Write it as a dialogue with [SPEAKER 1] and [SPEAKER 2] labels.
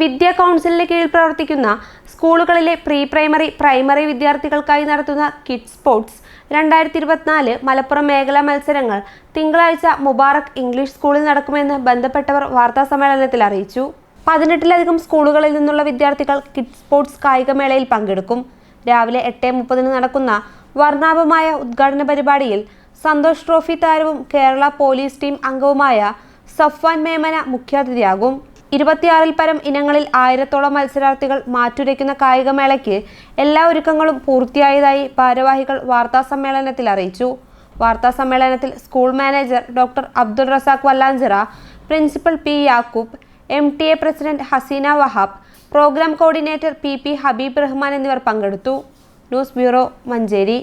[SPEAKER 1] Vidya കൗൺസിലിന് കീഴിൽ പ്രവർത്തിക്കുന്ന സ്കൂളുകളിലെ പ്രീ പ്രൈമറി പ്രൈമറി വിദ്യാർത്ഥികൾക്കായി നടത്തുന്ന കിഡ് സ്പോർട്സ് രണ്ടായിരത്തി ഇരുപത്തിനാല് മലപ്പുറം മേഖലാ മത്സരങ്ങൾ തിങ്കളാഴ്ച മുബാറക് ഇംഗ്ലീഷ് സ്കൂളിൽ നടക്കുമെന്ന് ബന്ധപ്പെട്ടവർ വാർത്താസമ്മേളനത്തിൽ അറിയിച്ചു. പതിനെട്ടിലധികം സ്കൂളുകളിൽ നിന്നുള്ള വിദ്യാർത്ഥികൾ കിഡ് സ്പോർട്സ് കായികമേളയിൽ പങ്കെടുക്കും. രാവിലെ എട്ട് മുപ്പതിന് നടക്കുന്ന വർണാഭമായ ഉദ്ഘാടന പരിപാടിയിൽ സന്തോഷ് ട്രോഫി താരവും കേരള പോലീസ് ടീം അംഗവുമായ സഫ്വാൻ മേമന മുഖ്യാതിഥിയാകും. ഇരുപത്തിയാറിൽ പരം ഇനങ്ങളിൽ ആയിരത്തോളം മത്സരാർത്ഥികൾ മാറ്റുരയ്ക്കുന്ന കായികമേളയ്ക്ക് എല്ലാ ഒരുക്കങ്ങളും പൂർത്തിയായതായി ഭാരവാഹികൾ വാർത്താസമ്മേളനത്തിൽ അറിയിച്ചു. വാർത്താസമ്മേളനത്തിൽ school manager doctor Abdul Razak Vallanchira principal P Yakub M T A president Haseena Wahab programme coordinator P P Habeeb Rahman എന്നിവർ പങ്കെടുത്തു. News bureau Manjeri.